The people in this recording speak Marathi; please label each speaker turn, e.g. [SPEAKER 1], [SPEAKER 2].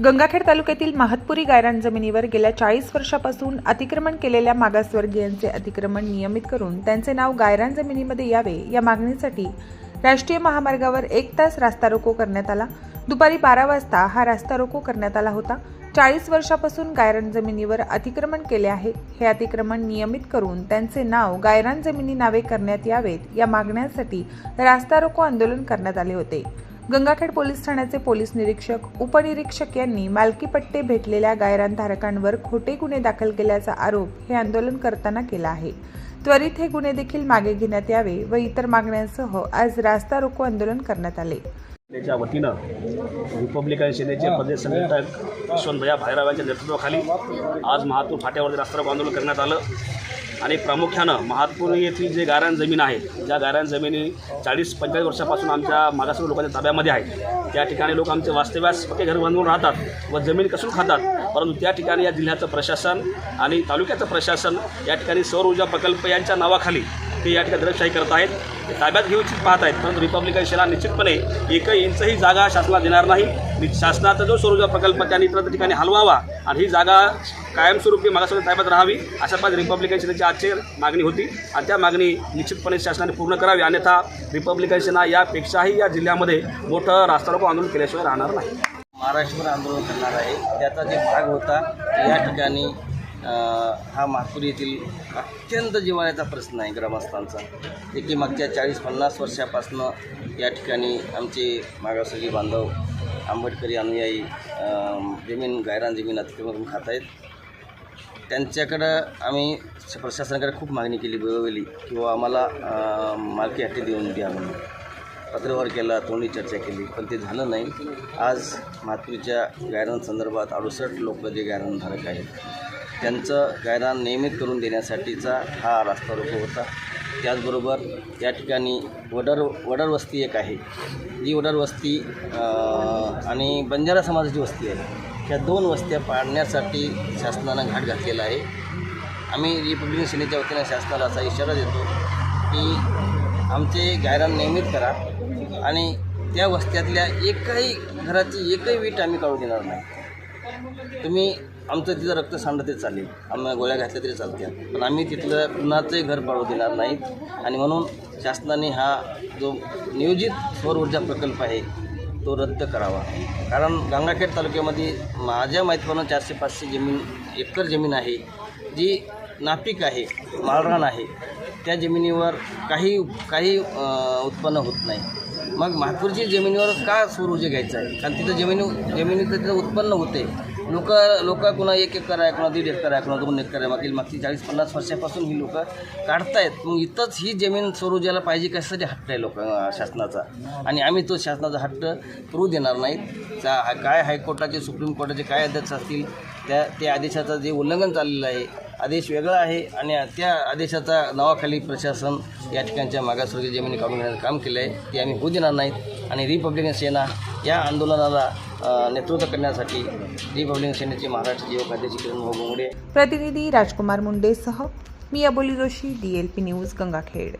[SPEAKER 1] गंगाखेड तालुक्यातील महातपुरी गायरान जमिनीवर गेल्या चाळीस वर्षापासून अतिक्रमण केलेल्या मागासवर्गीयांचे अतिक्रमण नियमित करून त्यांचे नाव गायरान जमिनीमध्ये यावे या मागणीसाठी राष्ट्रीय महामार्गावर एक तास रास्ता रोको करण्यात आला. दुपारी बारा वाजता हा रास्ता रोको करण्यात आला होता. चाळीस वर्षापासून गायरान जमिनीवर अतिक्रमण केले आहे. हे अतिक्रमण नियमित करून त्यांचे नाव गायरान जमिनी नावे करण्यात यावेत या मागण्यांसाठी रास्ता रोको आंदोलन करण्यात आले होते. गंगाखेड पोलीस ठाण्याचे पोलीस निरीक्षक उपनिरीक्षक यांनी मालकीपट्टे भेटलेल्या गायरानधारकांवर खोटे गुन्हे दाखल केल्याचा आरोप हे आंदोलन करताना केला आहे. त्वरित हे गुन्हे देखील मागे घेण्यात यावे व इतर मागण्यांसह आज रास्ता रोको आंदोलन करण्यात आले.
[SPEAKER 2] त्याच्या वतीनं रिपब्लिकन सेनेचे प्रदेश संघटक यशवंतभया भाईराव यांच्या नेतृत्वाखाली आज महातूर फाट्यावरती रास्तारोको आंदोलन करण्यात आलं. आणि प्रामुख्यानं महातपूर येथील जे गायरान जमीन आहे ज्या गायरान जमिनी चाळीस पंचेचाळीस वर्षापासून आमच्या मागासवर्गीय लोकांच्या ताब्यामध्ये आहे. त्या ठिकाणी लोक आमचे वास्तव्यास पक्के घर बांधून राहतात व जमीन कसून खातात. परंतु त्या ठिकाणी या जिल्ह्याचं प्रशासन आणि तालुक्याचं प्रशासन या ठिकाणी सौर ऊर्जा प्रकल्प यांच्या नावाखाली ते या ठिकाणी दडपशाही करत आहेत. ते ताब्यात घेऊ इच्छित पाहत आहेत परंतु रिपब्लिकन सेना निश्चितपणे एकही इंचही जागा शासनाला देणार नाही. शासनाचा जो सौर प्रकल्प त्यांनी इतर ठिकाणी हलवावा आणि ही जागा कायमस्वरूपी मागासवर्गीय ताब्यात राहावी अशा पाच रिपब्लिकन सेनेची आजची मागणी होती. आणि त्या मागणी निश्चितपणे शासनाने पूर्ण करावी अन्यथा रिपब्लिकन सेना यापेक्षाही या जिल्ह्यामध्ये मोठं रास्तारोको आंदोलन केल्याशिवाय राहणार नाही.
[SPEAKER 3] महाराष्ट्रभर आंदोलन करणार आहे. त्याचा जे भाग होता या ठिकाणी हा महापूर येथील अत्यंत जिव्हाळ्याचा प्रश्न आहे ग्रामस्थांचा. जे की मागच्या चाळीस पन्नास वर्षापासनं या ठिकाणी आमचे मागासवर्गीय बांधव आंबेडकरी अनुयायी जमीन गायरान जमीन अतिक्रमण खात आहेत त्यांच्याकडं आम्ही प्रशासनाकडे खूप मागणी केली वेळोवेळी किंवा आम्हाला मालकी हट्टी देऊन द्या म्हणून. पत्रव्यवहार केला तोंडी चर्चा केली पण ते झालं नाही. आज मातृच्या गायरान संदर्भात अडुसष्ट लोक जे गायरानधारक आहेत त्यांचं गायरान नियमित करून देण्यासाठीचा हा रास्ता रोको होता. त्याचबरोबर या ठिकाणी वडर वडर वस्ती एक आहे. जी वडर वस्ती आणि बंजारा समाजाची वस्ती आहे. ह्या दोन वस्त्या पाडण्यासाठी शासनानं घाट घातलेला आहे. आम्ही रिपब्लिकन सेनेच्या वतीनं शासनाला असा इशारा देतो की आमचे गायरान नियमित करा आणि त्या वस्त्यातल्या एकही घराची एकही वीट आम्ही काढू देणार नाही. तुम्ही आमचं तिथं रक्त सांडलं तरी चालेल. आम्हाला गोळ्या घातल्या तरी चालत्या. पण आम्ही तिथलं कुणाचंही घर पाडू देणार नाहीत आणि म्हणून शासनाने हा जो नियोजित सौर ऊर्जा प्रकल्प आहे तो रद्द करावा. कारण गंगाखेड तालुक्यामध्ये माझ्या माहितीप्रमाणे चारशे पाचशे जमीन एकर जमीन आहे. जी नापीक आहे माळरान आहे त्या जमिनीवर काही काही उत्पन्न होत नाही. मग महापूरची जमिनीवर का स्वरूज घ्यायचं आहे? कारण तिथं जमिनी जमिनीचं तिथं उत्पन्न होते. लोक लोक कुणा एक एकर आहे कुणा दीड एकर आहे कुणा दोन एकर आहे मागील मागची चाळीस पन्नास वर्षापासून ही लोक काढतायत. मग इथंच ही जमीन सौर पाहिजे कशासाठी हट्ट आहे लोक शासनाचा? आणि आम्ही तो शासनाचा हट्ट करू देणार नाहीत. त्या काय हायकोर्टाचे सुप्रीम कोर्टाचे काय अध्यक्ष असतील त्या त्या आदेशाचं जे उल्लंघन चाललेलं आहे आदेश वेगळा आहे आणि त्या आदेशाचा नावाखाली प्रशासन या ठिकाणच्या मागासवर्गीय जमिनी काढून घेण्याचं काम केलं आहे ते आम्ही होऊ देणार नाहीत. आणि रिपब्लिकन सेना या आंदोलनाला नेतृत्व करण्यासाठी रिपब्लिकन सेनेचे महाराष्ट्र युवक अध्यक्ष किरण भाऊ
[SPEAKER 1] प्रतिनिधी राजकुमार मुंडेसह मी Aboli Joshi D L P news Gangakhed.